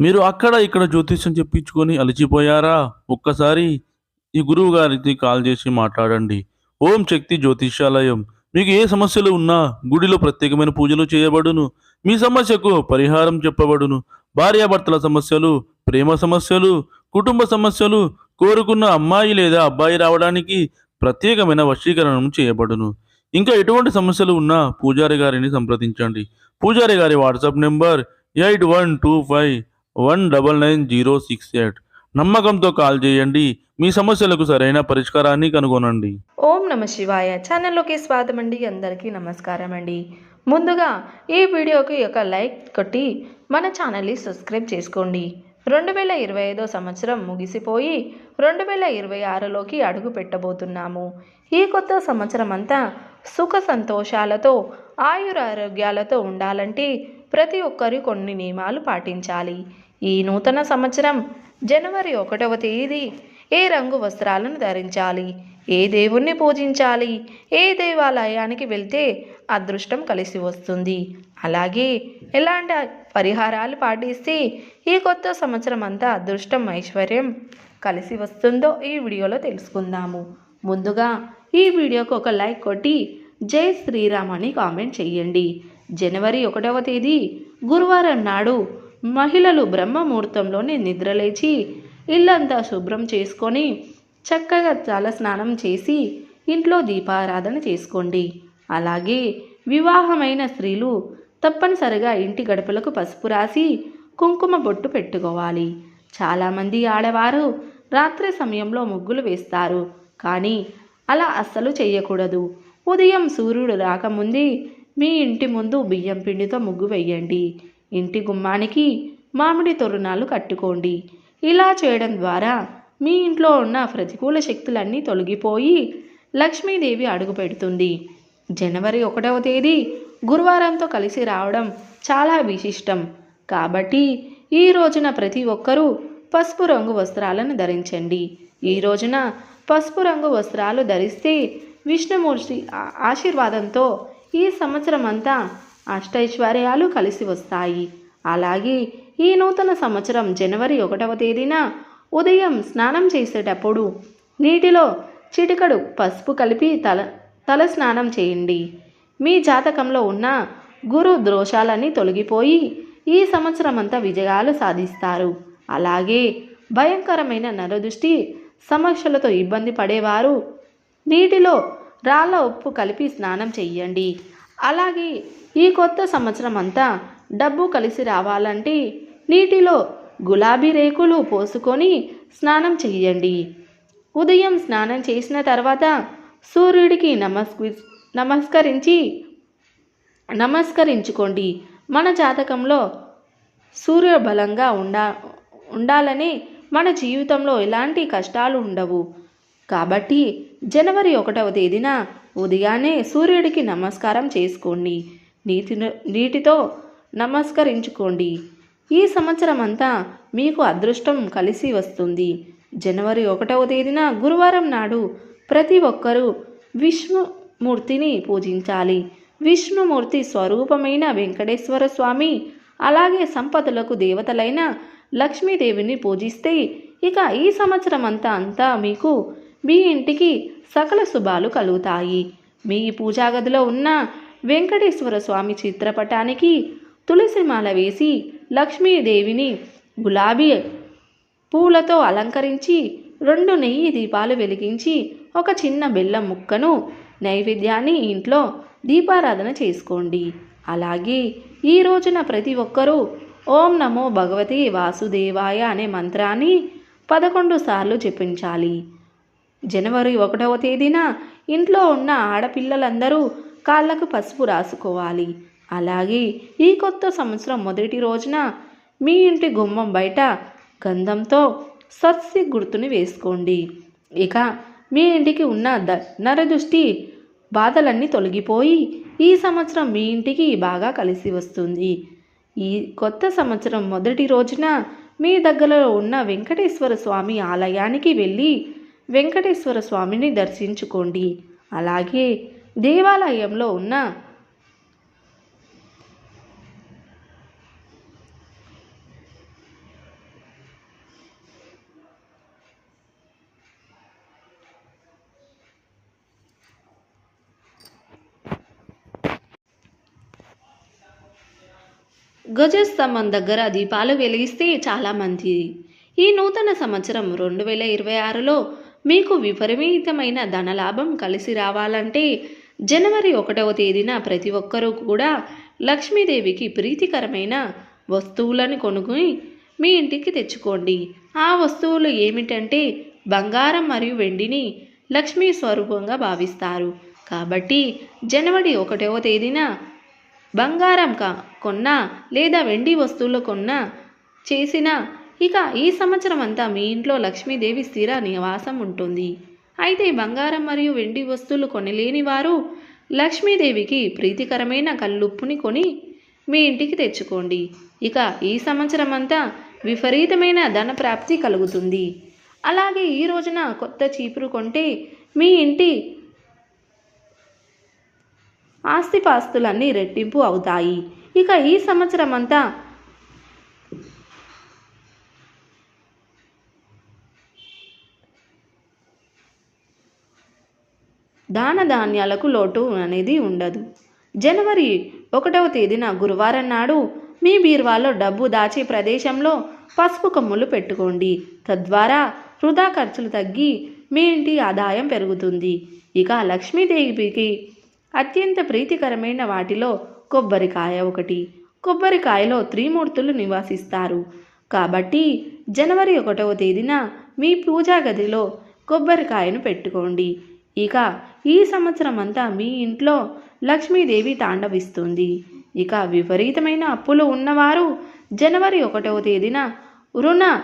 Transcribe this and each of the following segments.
మీరు అక్కడ ఇక్కడ జ్యోతిష్యం చెప్పించుకొని అలిచిపోయారా? ఒక్కసారి ఈ గురువు గారికి కాల్ చేసి మాట్లాడండి. ఓం శక్తి జ్యోతిష్యాలయం. మీకు ఏ సమస్యలు ఉన్నా గుడిలో ప్రత్యేకమైన పూజలు చేయబడును. మీ సమస్యకు పరిహారం చెప్పబడును. భార్యాభర్తల సమస్యలు ప్రేమ సమస్యలు కుటుంబ సమస్యలు కోరుకున్న అమ్మాయి లేదా అబ్బాయి రావడానికి ప్రత్యేకమైన వశీకరణం చేయబడును. ఇంకా ఎటువంటి సమస్యలు ఉన్నా పూజారి గారిని సంప్రదించండి. పూజారి గారి WhatsApp number eight one two five one double nine zero six eight. నమ్మకంతో కాల్ చేయండి. మీ సమస్యలకు సరైన పరిష్కారాన్ని కనుగొనండి. ఓం నమ శివాయ. ఛానల్లోకి స్వాగతం అండి అందరికీ నమస్కారం అండి ముందుగా ఈ వీడియోకి ఒక లైక్ కొట్టి మన ఛానల్ని సబ్స్క్రైబ్ చేసుకోండి. రెండు వేల ఇరవై ఐదో సంవత్సరం ముగిసిపోయి రెండు వేల ఇరవై ఆరులోకి అడుగు పెట్టబోతున్నాము. ఈ కొత్త సంవత్సరం అంతా సుఖ సంతోషాలతో ఆయురారోగ్యాలతో ఉండాలంటే ప్రతి ఒక్కరు కొన్ని నియమాలు పాటించాలి. ఈ నూతన సంవత్సరం జనవరి ఒకటవ తేదీ ఏ రంగు వస్త్రాలను ధరించాలి? ఏ దేవుణ్ణి పూజించాలి? ఏ దేవాలయానికి వెళ్తే అదృష్టం కలిసి వస్తుంది? అలాగే ఎలాంటి పరిహారాలు పాటిస్తే ఈ కొత్త సంవత్సరం అంతా అదృష్టం ఐశ్వర్యం కలిసి వస్తుందో ఈ వీడియోలో తెలుసుకుందాము. ముందుగా ఈ వీడియోకు ఒక లైక్ కొట్టి జై శ్రీరామ్ అని కామెంట్ చేయండి. జనవరి ఒకటవ తేదీ గురువారం నాడు మహిళలు బ్రహ్మముహూర్తంలోనే నిద్రలేచి ఇల్లంతా శుభ్రం చేసుకొని చక్కగా తల స్నానం చేసి ఇంట్లో దీపారాధన చేసుకోండి. అలాగే వివాహమైన స్త్రీలు తప్పనిసరిగా ఇంటి గడపలకు పసుపు రాసి కుంకుమ బొట్టు పెట్టుకోవాలి. చాలామంది ఆడవారు రాత్రి సమయంలో ముగ్గులు వేస్తారు. కానీ అలా అస్సలు చేయకూడదు. ఉదయం సూర్యుడు రాకముందే మీ ఇంటి ముందు బియ్యం పిండితో ముగ్గు వేయండి. ఇంటి గుమ్మానికి మామిడి తొరుణాలు కట్టుకోండి. ఇలా చేయడం ద్వారా మీ ఇంట్లో ఉన్న ప్రతికూల శక్తులన్నీ తొలగిపోయి లక్ష్మీదేవి అడుగు పెడుతుంది. జనవరి ఒకటవ తేదీ గురువారంతో కలిసి రావడం చాలా విశిష్టం. కాబట్టి ఈ రోజున ప్రతి ఒక్కరూ పసుపు రంగు వస్త్రాలను ధరించండి. ఈ రోజున పసుపు రంగు వస్త్రాలు ధరిస్తే విష్ణుమూర్తి ఆశీర్వాదంతో ఈ సంవత్సరం అంతా అష్టైశ్వర్యాలు కలిసి వస్తాయి. అలాగే ఈ నూతన సంవత్సరం జనవరి ఒకటవ తేదీన ఉదయం స్నానం చేసేటప్పుడు నీటిలో చిటికడు పసుపు కలిపి తల తల స్నానం చేయండి. మీ జాతకంలో ఉన్న గురు దోషాలన్నీ తొలగిపోయి ఈ సంవత్సరం అంతా విజయాలు సాధిస్తారు. అలాగే భయంకరమైన నరదృష్టి సమస్యలతో ఇబ్బంది పడేవారు నీటిలో రాళ్ళ ఉప్పు కలిపి స్నానం చెయ్యండి అలాగే ఈ కొత్త సంవత్సరం అంతా డబ్బు కలిసి రావాలంటే నీటిలో గులాబీ రేకులు పోసుకొని స్నానం చెయ్యండి. ఉదయం స్నానం చేసిన తర్వాత సూర్యుడికి నమస్క నమస్కరించి నమస్కరించుకోండి. మన జాతకంలో సూర్య బలంగా ఉండా ఉండాలని మన జీవితంలో ఎలాంటి కష్టాలు ఉండవు. కాబట్టి జనవరి ఒకటవ తేదీన ఉదయాన్నే సూర్యుడికి నమస్కారం చేసుకోండి. నీటి నీటితో నమస్కరించుకోండి. ఈ సంవత్సరం అంతా మీకు అదృష్టం కలిసి వస్తుంది. జనవరి ఒకటవ తేదీన గురువారం నాడు ప్రతి ఒక్కరూ విష్ణుమూర్తిని పూజించాలి. విష్ణుమూర్తి స్వరూపమైన వెంకటేశ్వర స్వామి అలాగే సంపదలకు దేవతలైన లక్ష్మీదేవిని పూజిస్తే ఇక ఈ సంవత్సరం అంతా అంతా మీకు మీ ఇంటికి సకల శుభాలు కలుగుతాయి. మీ పూజాగదిలో ఉన్న వెంకటేశ్వర స్వామి చిత్రపటానికి తులసిమాల వేసి లక్ష్మీదేవిని గులాబీ పూలతో అలంకరించి రెండు నెయ్యి దీపాలు వెలిగించి ఒక చిన్న బెల్లం ముక్కను నైవేద్యాన్ని ఇంట్లో దీపారాధన చేసుకోండి. అలాగే ఈ రోజున ప్రతి ఒక్కరూ ఓం నమో భగవతి వాసుదేవాయ అనే మంత్రాన్ని పదకొండు సార్లు జపించాలి. జనవరి ఒకటవ తేదీన ఇంట్లో ఉన్న ఆడపిల్లలందరూ కాళ్ళకు పసుపు రాసుకోవాలి. అలాగే ఈ కొత్త సంవత్సరం మొదటి రోజున మీ ఇంటి గుమ్మం బయట గంధంతో సత్సి గుర్తుని వేసుకోండి. ఇక మీ ఇంటికి ఉన్న ద నరదృష్టి బాధలన్నీ తొలగిపోయి ఈ సంవత్సరం మీ ఇంటికి బాగా కలిసి వస్తుంది. ఈ కొత్త సంవత్సరం మొదటి రోజున మీ దగ్గరలో ఉన్న వెంకటేశ్వర స్వామి ఆలయానికి వెళ్ళి వెంకటేశ్వర స్వామిని దర్శించుకోండి. అలాగే దేవాలయంలో ఉన్న గజస్తంభం దగ్గర దీపాలు వెలిగిస్తే చాలా మంచిది ఈ నూతన సంవత్సరం రెండు వేల ఇరవై ఆరులో మీకు విపరీతమైన ధనలాభం కలిసి రావాలంటే జనవరి ఒకటవ తేదీన ప్రతి ఒక్కరూ కూడా లక్ష్మీదేవికి ప్రీతికరమైన వస్తువులను కొనుక్కుని మీ ఇంటికి తెచ్చుకోండి. ఆ వస్తువులు ఏమిటంటే బంగారం మరియు వెండిని లక్ష్మీ స్వరూపంగా భావిస్తారు. కాబట్టి జనవరి ఒకటవ తేదీన బంగారం కా కొన్న లేదా వెండి వస్తువులు కొన్న చేసిన ఇక ఈ సంవత్సరం అంతా మీ ఇంట్లో లక్ష్మీదేవి స్థిర నివాసం ఉంటుంది. అయితే బంగారం మరియు వెండి వస్తువులు కొనలేని వారు లక్ష్మీదేవికి ప్రీతికరమైన కల్లుప్పుని కొని మీ ఇంటికి తెచ్చుకోండి. ఇక ఈ సంవత్సరం అంతా విపరీతమైన ధన ప్రాప్తి కలుగుతుంది. అలాగే ఈ రోజున కొత్త చీపురు కొంటే మీ ఇంటి ఆస్తిపాస్తులన్నీ రెట్టింపు అవుతాయి. ఇక ఈ సంవత్సరం అంతా దాన ధాన్యాలకు లోటు అనేది ఉండదు. జనవరి ఒకటవ తేదీన గురువారం నాడు మీ బీరువాలో డబ్బు దాచే ప్రదేశంలో పసుపు కొమ్ములు పెట్టుకోండి. తద్వారా వృధా ఖర్చులు తగ్గి మీ ఇంటి ఆదాయం పెరుగుతుంది. ఇక లక్ష్మీదేవికి అత్యంత ప్రీతికరమైన వాటిలో కొబ్బరికాయ ఒకటి. కొబ్బరికాయలో త్రిమూర్తులు నివాసిస్తారు. కాబట్టి జనవరి ఒకటవ తేదీన మీ పూజా గదిలో కొబ్బరికాయను పెట్టుకోండి. ఇక ఈ సంవత్సరం అంతా మీ ఇంట్లో లక్ష్మీదేవి తాండవిస్తుంది. ఇక విపరీతమైన అప్పులు ఉన్నవారు జనవరి ఒకటవ తేదీన రుణ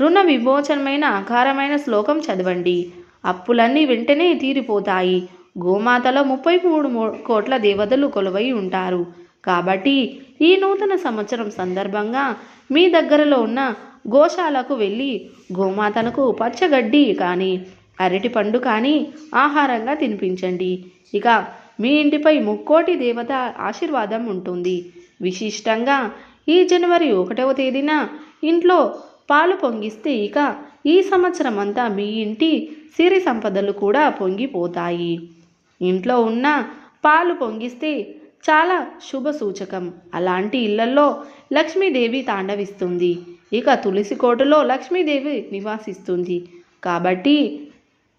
రుణ విమోచనమైన ఆకారమైన శ్లోకం చదవండి. అప్పులన్నీ వెంటనే తీరిపోతాయి. గోమాతలో ముప్పై మూడు కోట్ల దేవతలు కొలువై ఉంటారు. కాబట్టి ఈ నూతన సంవత్సరం సందర్భంగా మీ దగ్గరలో ఉన్న గోశాలకు వెళ్ళి గోమాతలకు పచ్చగడ్డి కానీ అరటి పండు కానీ ఆహారంగా తినిపించండి. ఇక మీ ఇంటిపై ముక్కోటి దేవత ఆశీర్వాదం ఉంటుంది. విశిష్టంగా ఈ జనవరి ఒకటవ తేదీన ఇంట్లో పాలు పొంగిస్తే ఇక ఈ సంవత్సరం అంతా మీ ఇంటి సిరి సంపదలు కూడా పొంగిపోతాయి. ఇంట్లో ఉన్న పాలు పొంగిస్తే చాలా శుభ సూచకం అలాంటి ఇళ్ళలో లక్ష్మీదేవి తాండవిస్తుంది. ఇక తులసి కోటలో లక్ష్మీదేవి నివాసిస్తుంది. కాబట్టి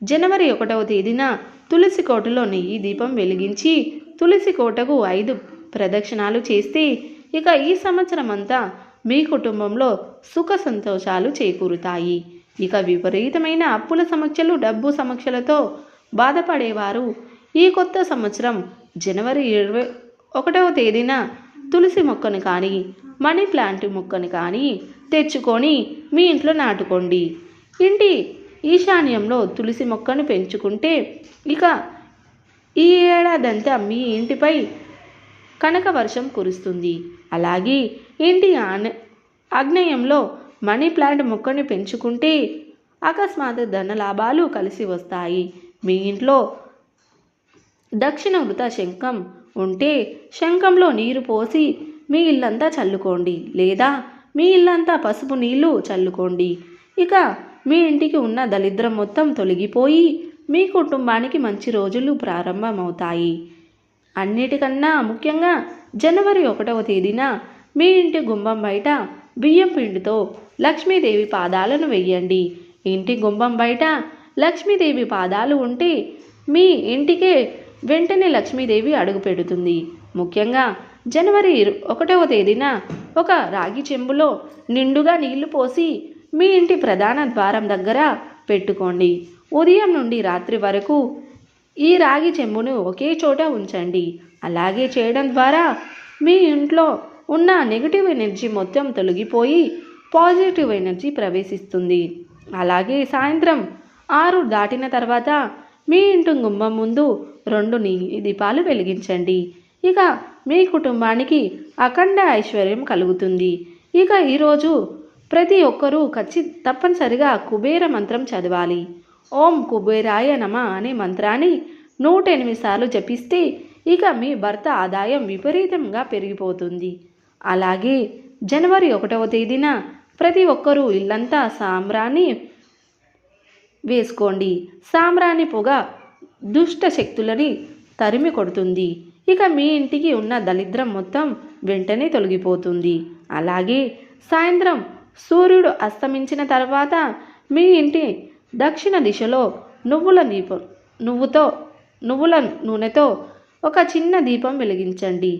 జనవరి ఒకటవ తేదీన తులసి కోటలో నెయ్యి దీపం వెలిగించి తులసి కోటకు ఐదు ప్రదక్షిణాలు చేస్తే ఇక ఈ సంవత్సరం అంతా మీ కుటుంబంలో సుఖ సంతోషాలు చేకూరుతాయి. ఇక విపరీతమైన అప్పుల సమస్యలు డబ్బు సమస్యలతో బాధపడేవారు ఈ కొత్త సంవత్సరం జనవరి ఇరవై ఒకటవ తేదీన తులసి మొక్కను కానీ మనీ ప్లాంట్ మొక్కను కానీ తెచ్చుకొని మీ ఇంట్లో నాటుకోండి. ఇంటి ఈశాన్యంలో తులసి మొక్కను పెంచుకుంటే ఇక ఈ ఏడాదంతా మీ ఇంటిపై కనక వర్షం కురుస్తుంది. అలాగే ఇంటి ఆగ్నేయంలో మనీ ప్లాంట్ మొక్కని పెంచుకుంటే అకస్మాత్ ధన లాభాలు కలిసి వస్తాయి. మీ ఇంట్లో దక్షిణ వృత శంఖం ఉంటే శంఖంలో నీరు పోసి మీ ఇల్లంతా చల్లుకోండి. లేదా మీ ఇల్లంతా పసుపు నీళ్ళు చల్లుకోండి. ఇక మీ ఇంటికి ఉన్న దరిద్రం మొత్తం తొలగిపోయి మీ కుటుంబానికి మంచి రోజులు ప్రారంభమవుతాయి. అన్నిటికన్నా ముఖ్యంగా జనవరి ఒకటవ తేదీన మీ ఇంటి గుమ్మం బయట బియ్యం పిండితో లక్ష్మీదేవి పాదాలను వెయ్యండి ఇంటి గుమ్మం బయట లక్ష్మీదేవి పాదాలు ఉంటే మీ ఇంటికే వెంటనే లక్ష్మీదేవి అడుగు పెడుతుంది. ముఖ్యంగా జనవరి ఒకటవ తేదీన ఒక రాగి చెంబులో నిండుగా నీళ్ళు పోసి మీ ఇంటి ప్రధాన ద్వారం దగ్గర పెట్టుకోండి. ఉదయం నుండి రాత్రి వరకు ఈ రాగి చెంబును ఒకే చోట ఉంచండి. అలాగే చేయడం ద్వారా మీ ఇంట్లో ఉన్న నెగిటివ్ ఎనర్జీ మొత్తం తొలగిపోయి పాజిటివ్ ఎనర్జీ ప్రవేశిస్తుంది. అలాగే సాయంత్రం ఆరు దాటిన తర్వాత మీ ఇంటి గుమ్మం ముందు రెండు నీ దీపాలు వెలిగించండి. ఇక మీ కుటుంబానికి అఖండ ఐశ్వర్యం కలుగుతుంది. ఇక ఈరోజు ప్రతి ఒక్కరూ ఖచ్చి తప్పనిసరిగా కుబేర మంత్రం చదవాలి. ఓం కుబేరాయ నమ అనే మంత్రాన్ని నూట ఎనిమిది సార్లు జపిస్తే ఇక మీ భర్త ఆదాయం విపరీతంగా పెరిగిపోతుంది. అలాగే జనవరి ఒకటవ తేదీన ప్రతి ఒక్కరూ ఇల్లంతా సాంబ్రాన్ని వేసుకోండి. సాంబ్రాణి పొగ దుష్ట శక్తులని తరిమి కొడుతుంది. ఇక మీ ఇంటికి ఉన్న దరిద్రం మొత్తం వెంటనే తొలగిపోతుంది. అలాగే సాయంత్రం సూర్యుడు అస్తమించిన తర్వాత మీ ఇంటి దక్షిణ దిశలో నువ్వుల దీపం నువ్వుతో నువ్వుల నూనెతో ఒక చిన్న దీపం వెలిగించండి.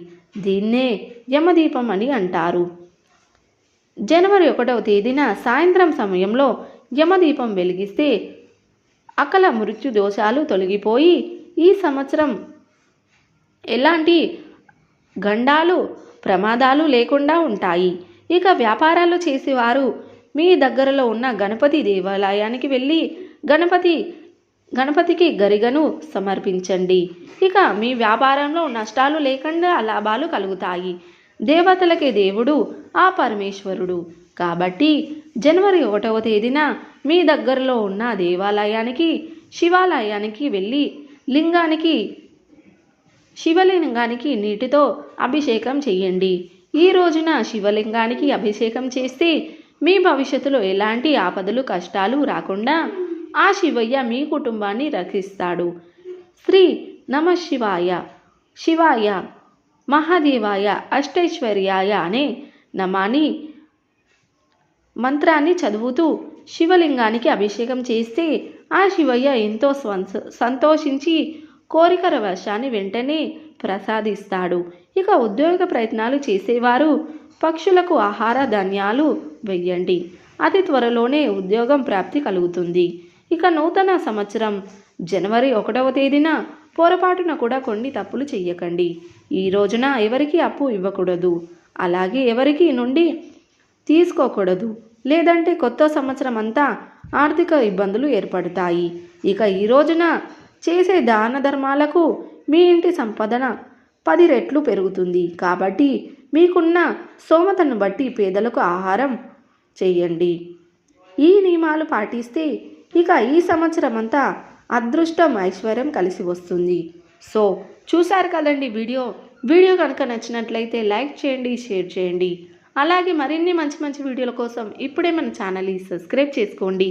దీన్నే యమదీపం అని అంటారు. జనవరి ఒకటవ తేదీన సాయంత్రం సమయంలో యమదీపం వెలిగిస్తే అకల మృత్యు దోషాలు తొలగిపోయి ఈ సంవత్సరం ఎలాంటి గండాలు ప్రమాదాలు లేకుండా ఉంటాయి. ఇక వ్యాపారాలు చేసేవారు మీ దగ్గరలో ఉన్న గణపతి దేవాలయానికి వెళ్ళి గణపతి గణపతికి గరిగను సమర్పించండి. ఇక మీ వ్యాపారంలో నష్టాలు లేకుండా లాభాలు కలుగుతాయి. దేవతలకి దేవుడు ఆ పరమేశ్వరుడు. కాబట్టి జనవరి ఒకటవ తేదీన మీ దగ్గరలో ఉన్న దేవాలయానికి శివాలయానికి వెళ్ళి లింగానికి శివలింగానికి నీటితో అభిషేకం చేయండి ఈ రోజున శివలింగానికి అభిషేకం చేస్తే మీ భవిష్యత్తులో ఎలాంటి ఆపదలు కష్టాలు రాకుండా ఆ శివయ్య మీ కుటుంబాన్ని రక్షిస్తాడు. శ్రీ నమ శివాయ శివాయ మహాదేవాయ అష్టైశ్వర్యాయ అనే నమాని మంత్రాన్ని చదువుతూ శివలింగానికి అభిషేకం చేస్తే ఆ శివయ్య ఎంతో సంతోషించి కోరికల వర్షాన్ని వెంటనే ప్రసాదిస్తాడు. ఇక ఉద్యోగ ప్రయత్నాలు చేసేవారు పక్షులకు ఆహార ధాన్యాలు వెయ్యండి. అతి త్వరలోనే ఉద్యోగం ప్రాప్తి కలుగుతుంది. ఇక నూతన సంవత్సరం జనవరి ఒకటవ తేదీన పొరపాటున కూడా కొన్ని తప్పులు చెయ్యకండి. ఈ రోజున ఎవరికి అప్పు ఇవ్వకూడదు. అలాగే ఎవరికి నుండి తీసుకోకూడదు. లేదంటే కొత్త సంవత్సరం అంతా ఆర్థిక ఇబ్బందులు ఏర్పడతాయి. ఇక ఈ రోజున చేసే దాన ధర్మాలకు మీ ఇంటి సంపదన పది రెట్లు పెరుగుతుంది. కాబట్టి మీకున్న సోమతను బట్టి పేదలకు ఆహారం చేయండి. ఈ నియమాలు పాటిస్తే ఇక ఈ సంవత్సరం అంతా అదృష్టం ఐశ్వర్యం కలిసి వస్తుంది. సో చూసారు కదండి వీడియో? వీడియో కనుక నచ్చినట్లయితే లైక్ చేయండి షేర్ చేయండి. అలాగే మరిన్ని మంచి మంచి వీడియోల కోసం ఇప్పుడే మన ఛానల్ని సబ్స్క్రైబ్ చేసుకోండి.